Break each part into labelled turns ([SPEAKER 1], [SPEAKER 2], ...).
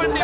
[SPEAKER 1] வண்டி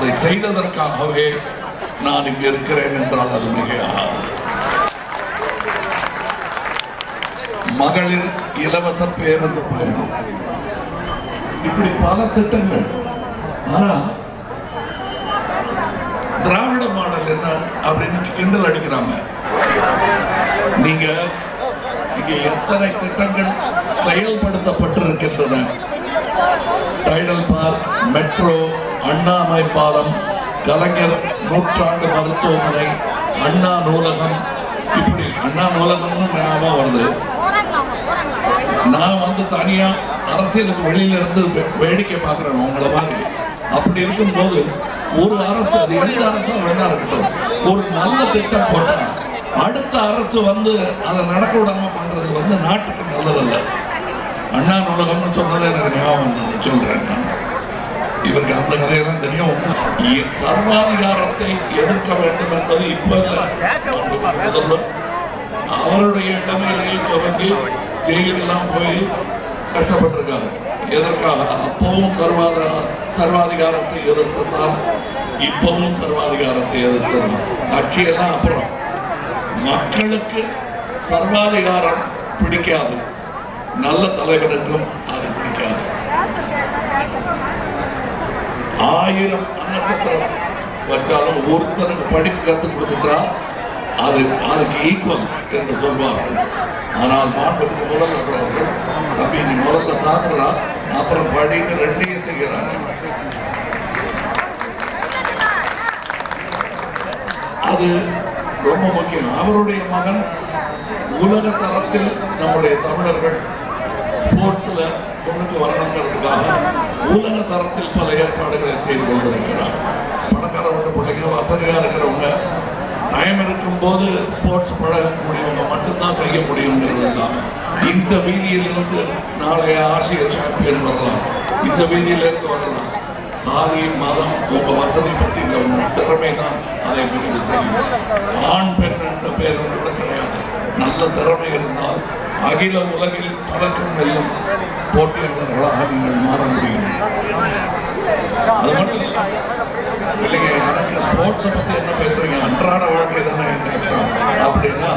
[SPEAKER 1] அதை செய்ததற்காகவே நான் இங்கு இருக்கிறேன் என்றால் அது மிகையாகாது. மகளிர் இலவச பேருந்து பயணம். இப்படி பல திட்டங்கள். ஆனா திராவிட மாடல் என்ன அப்படின்னு கிண்டல் அடிக்கிறாங்க. நீங்க இங்க எத்தனை திட்டங்கள் செயல்படுத்தப்பட்டிருக்கின்றன? டைடல் பார்க் மெட்ரோ அண்ணாமை பாலம் கலைஞர் நூற்றாண்டு மருத்துவமனை அண்ணா நூலகம். இப்படி அண்ணா நூலகம்னு ஞாபகம் வருது. நான் வந்து தனியா அரசியலுக்கு வெளியில இருந்து வேடிக்கை பார்க்கிறேன் உங்களை மாதிரி. அப்படி இருக்கும்போது ஒரு அரசு அது எந்த அரசா வேணா இருக்கட்டும். ஒரு நல்ல திட்டம் போட்டா அடுத்த அரசு வந்து அதை நடக்க விடாம பண்றது வந்து நாட்டுக்கு நல்லதல்ல. அண்ணா நூலகம்னு சொன்னது எனக்கு ஞாபகம் வந்தது. சொல்றேன் நான். இவருக்கு அந்த கதையெல்லாம் தெரியும். சர்வாதிகாரத்தை எதிர்க்க வேண்டும் என்பது இப்ப முதல்வர் அவருடைய இடமையிலேயே தொடங்கி ஜெயிலெல்லாம் போய் கஷ்டப்பட்டிருக்காரு. எதற்காக? அப்பவும் சர்வாத சர்வாதிகாரத்தை எதிர்த்ததால் இப்பவும் சர்வாதிகாரத்தை எதிர்த்தது. கட்சியெல்லாம் அப்புறம். மக்களுக்கு சர்வாதிகாரம் பிடிக்காது. நல்ல தலைவருக்கும் அது பிடிக்காது ஆயிரம் நட்சத்திரம் வச்சாலும் ஒருத்தனுக்கு படிப்பு கற்றுக் கொடுத்துட்டா அது அதுக்கு ஈக்குவல் என்று சொல்வார்கள். ஆனால் மாண்புக்கு முதல்ல அவர்கள் தம்பி நீ முதல்ல சாப்பிட்றா அப்புறம் படின்னு ரெண்டையும் செய்கிறாங்க. அது ரொம்ப முக்கியம். அவருடைய மகன் உலக தரத்தில் நம்முடைய தமிழர்கள் ஸ்போர்ட்ஸ்ல பொண்ணுக்கு வரணுங்கிறதுக்காக உலக தரத்தில் பல ஏற்பாடுகளை செய்து கொண்டிருக்கிறார். பணக்காரவங்க பிள்ளைங்க வசதியாக இருக்கிறவங்க டைம் இருக்கும்போது ஸ்போர்ட்ஸ் பழகக்கூடியவங்க மட்டும்தான் செய்ய முடியுங்கிறது தான். இந்த வீதியிலிருந்து நாளைய ஆசிய சாம்பியன் வரலாம். இந்த வீதியிலிருந்து வரலாம். சாதி மதம் உங்க வசதி பத்தி இந்த திறமை தான் அதை முடிவு செய்யும். ஆண் பெண் என்ற பேரும் கூட கிடையாது. நல்ல திறமை இருந்தால் அகில உலகில் பதக்கம் வெல்லும் போட்டியாளர்களாக நீங்கள் மாற முடியும். அது மட்டும் இல்லை இல்லைங்க எனக்கு ஸ்போர்ட்ஸை பத்தி என்ன பேசுறீங்க? அன்றாட வாழ்க்கை தானே அப்படின்னா